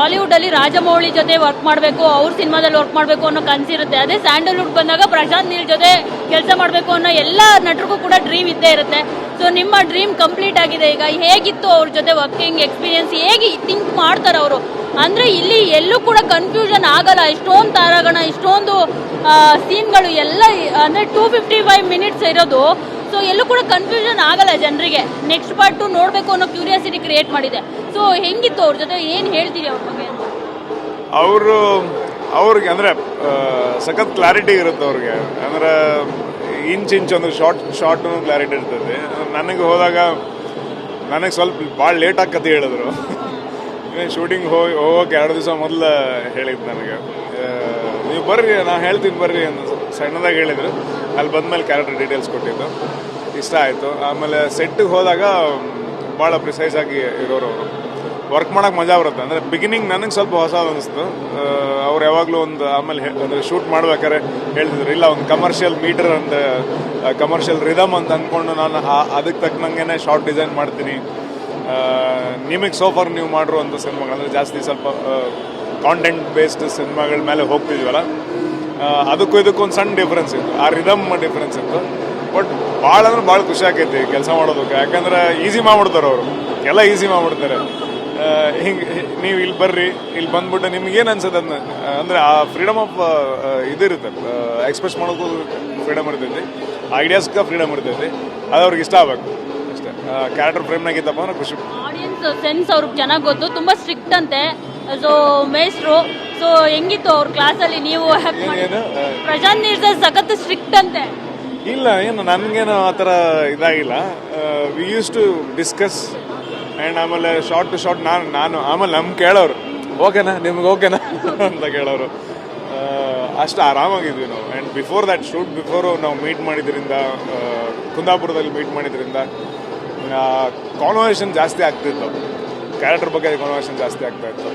Tollywood ಅಲ್ಲಿ ರಾಜಮೌಳಿ ಜೊತೆ work ಮಾಡಬೇಕು, ಅವ್ರ ಸಿನಿಮಾದಲ್ಲಿ ವರ್ಕ್ ಮಾಡಬೇಕು ಅನ್ನೋ ಕನಸಿರುತ್ತೆ ಅದೇ ಸ್ಯಾಂಡಲ್ವುಡ್ ಬಂದಾಗ ಪ್ರಶಾಂತ್ ನೀಲ್ ಜೊತೆ ಕೆಲಸ ಮಾಡಬೇಕು ಅನ್ನೋ ಎಲ್ಲ ನಟರಿಗೂ ಕೂಡ ಡ್ರೀಮ್ ಇದ್ದೇ ಇರುತ್ತೆ. ಸೊ ನಿಮ್ಮ ಡ್ರೀಮ್ ಕಂಪ್ಲೀಟ್ ಆಗಿದೆ. ಈಗ ಹೇಗಿತ್ತು ಅವ್ರ ಜೊತೆ ವರ್ಕಿಂಗ್ ಎಕ್ಸ್ಪೀರಿಯನ್ಸ್ ಹೇಗೆ ಥಿಂಕ್ ಮಾಡ್ತಾರೆ ಅವರು? ಅಂದ್ರೆ ಇಲ್ಲಿ ಎಲ್ಲೂ ಕೂಡ ಕನ್ಫ್ಯೂಷನ್ ಆಗಲ್ಲ. ಇಷ್ಟೊಂದು ತಾರಾಗಣ, ಇಷ್ಟೊಂದು ಸೀನ್ಗಳು ಎಲ್ಲ, ಅಂದ್ರೆ ಟೂ ಫಿಫ್ಟಿ ಫೈವ್ ಮಿನಿಟ್ಸ್ ಇರೋದು. ಸೊ ಎಲ್ಲೂ ಕೂಡ ಕನ್ಫ್ಯೂಷನ್ ಆಗಲ್ಲ ಜನರಿಗೆ. ನೆಕ್ಸ್ಟ್ ಪಾರ್ಟ್ ನೋಡಬೇಕು ಅನ್ನೋ ಕ್ಯೂರಿಯಾಸಿಟಿ ಕ್ರಿಯೇಟ್ ಮಾಡಿದೆ. ಸೊ ಹೆಂಗಿತ್ತು ಅವ್ರ ಜೊತೆ? ಏನು ಹೇಳ್ತೀರಿ ಅವ್ರ ಬಗ್ಗೆ? ಅವರು, ಅವ್ರಿಗೆ ಅಂದರೆ ಸಖತ್ ಕ್ಲಾರಿಟಿ ಇರುತ್ತೆ ಅವ್ರಿಗೆ. ಅಂದ್ರೆ ಇಂಚ್ ಇಂಚ್ ಒಂದು ಶಾರ್ಟ್ ಶಾರ್ಟ್ ಕ್ಲಾರಿಟಿ ಇರ್ತದೆ. ನನಗೆ ಹೋದಾಗ, ನನಗೆ ಸ್ವಲ್ಪ ಭಾಳ ಲೇಟಾಗಿ ಕತೆ ಹೇಳಿದ್ರು. ಶೂಟಿಂಗ್ ಹೋಗಿ, ಹೋಗೋಕೆ ಎರಡು ದಿವಸ ಮೊದಲು ಹೇಳಿದ್ದು ನನಗೆ. ನೀವು ಬರ್ರಿ ನಾನು ಹೇಳ್ತೀನಿ ಬರ್ರಿ ಅಂತ. ಸಣ್ಣದಾಗಿ ಹೇಳಿದ್ರು. ಅಲ್ಲಿ ಬಂದಮೇಲೆ ಕ್ಯಾರೆಕ್ಟರ್ ಡೀಟೇಲ್ಸ್ ಕೊಟ್ಟಿದ್ದು. ಇಷ್ಟ ಆಯಿತು. ಆಮೇಲೆ ಸೆಟ್ಟಿಗೆ ಹೋದಾಗ ಭಾಳ ಪ್ರಿಸೈಸ್ ಆಗಿ ಇರೋರು ಅವರು. ವರ್ಕ್ ಮಾಡೋಕೆ ಮಜಾ ಬರುತ್ತೆ. ಅಂದರೆ ಬಿಗಿನಿಂಗ್ ನನಗೆ ಸ್ವಲ್ಪ ಹೊಸ ಅನಿಸ್ತು ಅವ್ರು ಯಾವಾಗಲೂ ಒಂದು ಆಮೇಲೆ ಅಂದರೆ ಶೂಟ್ ಮಾಡ್ಬೇಕಾದ್ರೆ ಹೇಳ್ತಿದ್ರು, ಇಲ್ಲ, ಒಂದು ಕಮರ್ಷಿಯಲ್ ಮೀಟರ್ ಅಂತ ಕಮರ್ಷಿಯಲ್ ರಿದಮ್ ಅಂತ ಅಂದ್ಕೊಂಡು ನಾನು ಅದಕ್ಕೆ ತಕ್ಕನಂಗೆ ಶಾರ್ಟ್ ಡಿಸೈನ್ ಮಾಡ್ತೀನಿ. ನಿಮಗೆ ಸೋಫಾರ್ ನೀವು ಮಾಡಿರುವಂಥ ಸಿನಿಮಾಗಳು, ಅಂದರೆ ಜಾಸ್ತಿ ಸ್ವಲ್ಪ ಕಾಂಟೆಂಟ್ ಬೇಸ್ಡ್ ಸಿನಿಮಾಗಳ ಮೇಲೆ ಹೋಗ್ತಿದ್ವಲ್ಲ ಅದಕ್ಕೂ ಇದಕ್ಕೂ ಒಂದು ಸಣ್ಣ ಡಿಫ್ರೆನ್ಸ್ ಇತ್ತು. ಆ ರಿದಮ್ ಡಿಫ್ರೆನ್ಸ್ ಇತ್ತು. ಬಟ್ ಭಾಳ ಅಂದ್ರೆ ಭಾಳ ಖುಷಿ ಆಕೈತಿ ಕೆಲಸ ಮಾಡೋದಕ್ಕೆ. ಯಾಕಂದ್ರೆ ಈಸಿ ಮಾಡ್ಬಿಡ್ತಾರೆ ಅವರು. ಎಲ್ಲ ಈಸಿ ಮಾಡ್ಬಿಡ್ತಾರೆ. ಹಿಂಗೆ ನೀವು ಇಲ್ಲಿ ಬರ್ರಿ ಇಲ್ಲಿ ಬಂದ್ಬಿಟ್ಟು ನಿಮ್ಗೇನು ಅನ್ಸುತ್ತೆ ಅದನ್ನ ಅಂದರೆ ಆ ಫ್ರೀಡಮ್ ಆಫ್ ಇದಿರುತ್ತೆ ಎಕ್ಸ್ಪ್ರೆಸ್ ಮಾಡೋಕ್ಕೂ ಫ್ರೀಡಮ್ ಇರ್ತೈತಿ. ಐಡಿಯಾಸ್ಗೆ ಫ್ರೀಡಮ್ ಇರ್ತೈತಿ. ಅದು ಅವ್ರಿಗೆ ಇಷ್ಟ ಆಗಬೇಕು. ಅಷ್ಟೇ. ಕ್ಯಾರೆಕ್ಟರ್ ಫ್ರೇಮ್ನಾಗ ಇದ್ದಪ್ಪ ಅಂದ್ರೆ ಖುಷಿ. ಆಡಿಯನ್ಸ್ ಸೆನ್ಸ್ ಅವ್ರಿಗೆ ಚೆನ್ನಾಗಿ ಗೊತ್ತು. ತುಂಬಾ ಸ್ಟ್ರಿಕ್ಟ್ ಅಂತೆ. ಸೊ ಮೇಸ್ಟ್ರು ಸೊ ಹೆಂಗಿತ್ತು ಅವ್ರ ಕ್ಲಾಸಲ್ಲಿ ನೀವು ಪ್ರಶಾಂತ್ ನೀಲ್ ಸಖತ್ ಸ್ಟ್ರಿಕ್ಟ್ ಅಂತೆ. ಇಲ್ಲ ಏನು ನನಗೇನು ಆ ಥರ ಇದಾಗಿಲ್ಲ. We use to discuss and ಆಮೇಲೆ ಶಾರ್ಟ್ ಟು ಶಾರ್ಟ್ ನಾನು ನಾನು ಆಮೇಲೆ ನಮ್ಗೆ ಕೇಳೋರು. ಓಕೆನಾ? ನಿಮ್ಗೆ ಓಕೆನಾ? ಅಂತ ಕೇಳೋರು. ಅಷ್ಟು ಆರಾಮಾಗಿದ್ವಿ ನಾವು. And before that shoot before ನಾವು ಮೀಟ್ ಮಾಡಿದ್ರಿಂದ ಕುಂದಾಪುರದಲ್ಲಿ ಮೀಟ್ ಮಾಡಿದ್ರಿಂದ ಕಾನ್ವರ್ಸೇಷನ್ ಜಾಸ್ತಿ ಆಗ್ತಿತ್ತು. ಕ್ಯಾರೆಕ್ಟರ್ ಬಗ್ಗೆ ಕಾನ್ವರ್ಸೇಷನ್ ಜಾಸ್ತಿ ಆಗ್ತಾ ಇತ್ತು.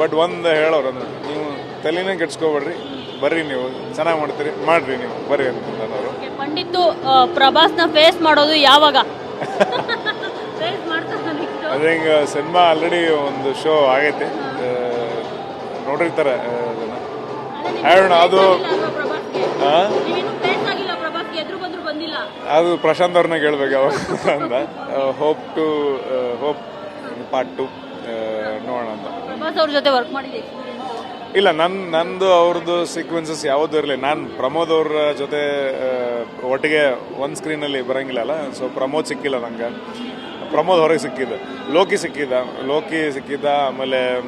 ಬಟ್ ಒಂದು ಹೇಳೋರು ಅಂದ್ರೆ ನೀವು ತಲೆನೇ ಕೆಡ್ಸ್ಕೊಬೇಡ್ರಿ. ಬರ್ರಿ ನೀವು. ಚೆನ್ನಾಗಿ ಮಾಡ್ತೀರಿ. ಮಾಡ್ರಿ ನೀವು. ಬರ್ರಿ ಅಂತ Okay, ಪಂಡಿತ್ತು ಪ್ರಭಾಸ್ನ ಫೇಸ್ ಮಾಡೋದು ಯಾವಾಗ? ಅದೇ ಹಿಂಗೆ ಸಿನಿಮಾ ಆಲ್ರೆಡಿ ಒಂದು ಶೋ ಆಗೈತೆ. ನೋಡಿರ್ತಾರೆ ಅದನ್ನು. ಹೇಳೋಣ ಅದು ಆ? ಫೇಸ್ ಆಗಿಲ್ಲ ಪ್ರಭಾಸ್ಗೆ ಎದುರು ಬಂದ್ರು ಬಂದಿಲ್ಲ. ಅದು ಪ್ರಶಾಂತ್ ಅವ್ರನ್ನ ಕೇಳ್ಬೇಕು ಅವಾಗ ಅಂತ. Hope to hope part two ನೋಡೋಣ ಅಂತ. ಪ್ರಭಾಸ್ ಅವ್ರ ಜೊತೆ ವರ್ಕ್ ಮಾಡಿದ ಇಲ್ಲ ನನ್ನ ನಂದು ಅವ್ರದ್ದು ಸೀಕ್ವೆನ್ಸಸ್ ಯಾವುದೂ ಇರಲಿ ನಾನು ಪ್ರಮೋದ್ ಅವ್ರ ಜೊತೆ ಒಟ್ಟಿಗೆ ಒಂದು ಸ್ಕ್ರೀನಲ್ಲಿ ಬರಂಗಿಲ್ಲಲ್ಲ ಸೊ ಪ್ರಮೋದ್ ಸಿಕ್ಕಿಲ್ಲ ನಂಗೆ. ಪ್ರಮೋದ್ ಹೊರಗೆ ಸಿಕ್ಕಿದ್ದ. ಲೋಕಿ ಸಿಕ್ಕಿದ್ದ. ಲೋಕಿ ಸಿಕ್ಕಿದ್ದ, ಆಮೇಲೆ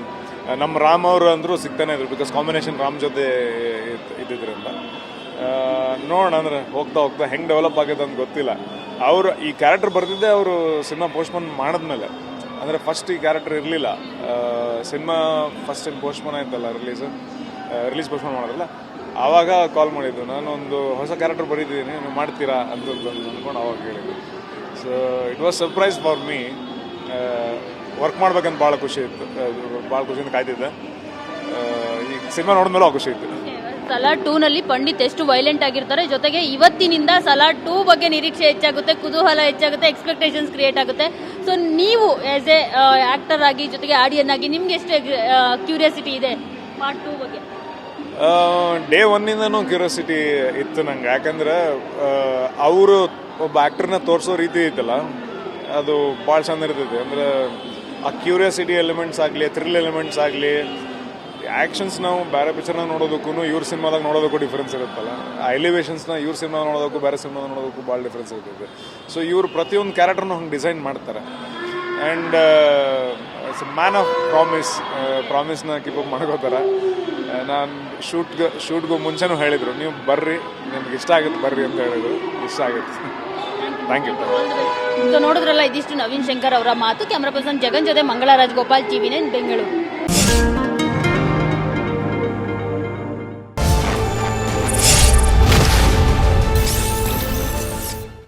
ನಮ್ಮ ರಾಮ್ ಅವರು ಅಂದರೂ ಸಿಗ್ತಾನೆ ಇದ್ರು ಬಿಕಾಸ್ ಕಾಂಬಿನೇಷನ್ ರಾಮ್ ಜೊತೆ ಇದ್- ಇದ್ದಿದ್ರಿಂದ. ನೋಡೋಣ ಅಂದ್ರೆ ಹೋಗ್ತಾ ಹೋಗ್ತಾ ಹೆಂಗೆ ಡೆವಲಪ್ ಆಗುತ್ತೆ ಅಂತ ಗೊತ್ತಿಲ್ಲ. ಅವರು, ಈ ಕ್ಯಾರೆಕ್ಟರ್ ಬರ್ತಿದ್ದೆ ಅವರು ಸಿನಿಮಾ ಪೋಸ್ಟ್ಪೋನ್ ಮಾಡಿದ್ಮೇಲೆ. ಅಂದರೆ ಫಸ್ಟ್ ಈ ಕ್ಯಾರೆಕ್ಟರ್ ಇರಲಿಲ್ಲ. ಸಿನಿಮಾ ಫಸ್ಟ್ ಏನು ಪೋಸ್ಟ್ಪೋನ್ ಆಯ್ತಲ್ಲ ರಿಲೀಸ್? ರಿಲೀಸ್ ಪೋಸ್ಟ್ಪೋನ್ ಮಾಡೋದಲ್ಲ? ಆವಾಗ ಕಾಲ್ ಮಾಡಿದ್ದು. ನಾನು ಒಂದು ಹೊಸ ಕ್ಯಾರೆಕ್ಟರ್ ಬರೀತಿದ್ದೀನಿ ನೀವು ಮಾಡ್ತೀರಾ ಅಂತ ಅಂದ್ಕೊಂಡು ಆವಾಗ ಹೇಳಿದ್ದು. So it was surprise for me work ಮಾಡ್ಬೇಕಂತ ಭಾಳ ಖುಷಿ ಇತ್ತು. ಭಾಳ ಖುಷಿಯಿಂದ ಕಾಯ್ತಿದ್ದೆ. ಈಗ ಸಿನಿಮಾ ಆ ಖುಷಿ ಇತ್ತು. ಸಲಾಡ್ ಟೂನಲ್ಲಿ ಪಂಡಿತ್ ಎಷ್ಟು ವೈಲೆಂಟ್ ಆಗಿರ್ತಾರೆ. ಜೊತೆಗೆ ಇವತ್ತಿನಿಂದ ಸಲಾಡ್ ಟೂ ಬಗ್ಗೆ ನಿರೀಕ್ಷೆ ಹೆಚ್ಚಾಗುತ್ತೆ, ಕುತೂಹಲ ಹೆಚ್ಚಾಗುತ್ತೆ ಎಕ್ಸ್ಪೆಕ್ಟೇಷನ್ಸ್ ಕ್ರಿಯೇಟ್ ಆಗುತ್ತೆ. ಸೊ ನೀವು ಆಸ್ ಎ ಆಕ್ಟರ್ ಆಗಿ, ಜೊತೆಗೆ ಆಡಿಯನ್ ಆಗಿ ನಿಮ್ಗೆ ಎಷ್ಟು ಕ್ಯೂರಿಯಾಸಿಟಿ ಇದೆ ಪಾರ್ಟ್ ಟೂ ಬಗ್ಗೆ? ಡೇ ಒನ್ನಿಂದನೂ ಕ್ಯೂರಿಯಾಸಿಟಿ ಇತ್ತು ನಂಗೆ. ಯಾಕಂದ್ರೆ ಅವರು ಒಬ್ಬ ಆ್ಯಕ್ಟರ್ನ ತೋರಿಸೋ ರೀತಿ ಐತಲ್ಲ ಅದು ಭಾಳ ಚಂದ ಇರ್ತೈತಿ. ಅಂದ್ರೆ, ಆ ಕ್ಯೂರಿಯಾಸಿಟಿ ಎಲಿಮೆಂಟ್ಸ್ ಆಗಲಿ ಥ್ರಿಲ್ ಎಲಿಮೆಂಟ್ಸ್ ಆಗಲಿ ಆ್ಯಕ್ಷನ್ಸ್ ನಾವು ಬೇರೆ ಪಿಕ್ಚರ್ನ ನೋಡೋದಕ್ಕೂ ಇವ್ರ ಸಿನಿಮಾದಾಗ ನೋಡೋದಕ್ಕೂ ಡಿಫ್ರೆನ್ಸ್ ಇರುತ್ತಲ್ಲ. ಆ ಎಲಿವೇಶನ್ಸ್ನ ಇವ್ರ ಸಿನಿಮಾ ನೋಡೋದಕ್ಕೂ ಬೇರೆ ಸಿನಿಮಾ ನೋಡೋದಕ್ಕೂ ಭಾಳ ಡಿಫ್ರೆನ್ಸ್ ಇರ್ತೈತೆ. ಸೊ ಇವರು ಪ್ರತಿಯೊಂದು ಕ್ಯಾರೆಕ್ಟರ್ನ ಹಂಗೆ ಡಿಸೈನ್ ಮಾಡ್ತಾರೆ. ಆ್ಯಂಡ್ ಮ್ಯಾನ್ ಆಫ್ ಪ್ರಾಮಿಸ್ ಪ್ರಾಮಿಸ್ನ ಕೀಪ್ ಅಪ್ ಮಾಡ್ಕೋತಾರೆ. ನಾನು ಶೂಟ್ಗೆ ಶೂಟ್ಗೂ ಮುಂಚೆನೂ ಹೇಳಿದರು, ನೀವು ಬರ್ರಿ, ನಿಮ್ಗೆ ಇಷ್ಟ ಆಗುತ್ತೆ ಬರ್ರಿ ಅಂತ ಹೇಳಿದ್ರು. ಇಷ್ಟ ಆಗುತ್ತೆ. ಥ್ಯಾಂಕ್ ಯು ನೋಡಿದ್ರಲ್ಲ ಇದಿಷ್ಟು ನವೀನ್ ಶಂಕರ್ ಅವರ ಮಾತು. ಕ್ಯಾಮ್ರಾ ಪರ್ಸನ್ ಜಗನ್ ಜೊತೆ ಮಂಗಳರಾಜ್ ಗೋಪಾಲ್ ಟಿವಿ ಬೆಂಗಳೂರು.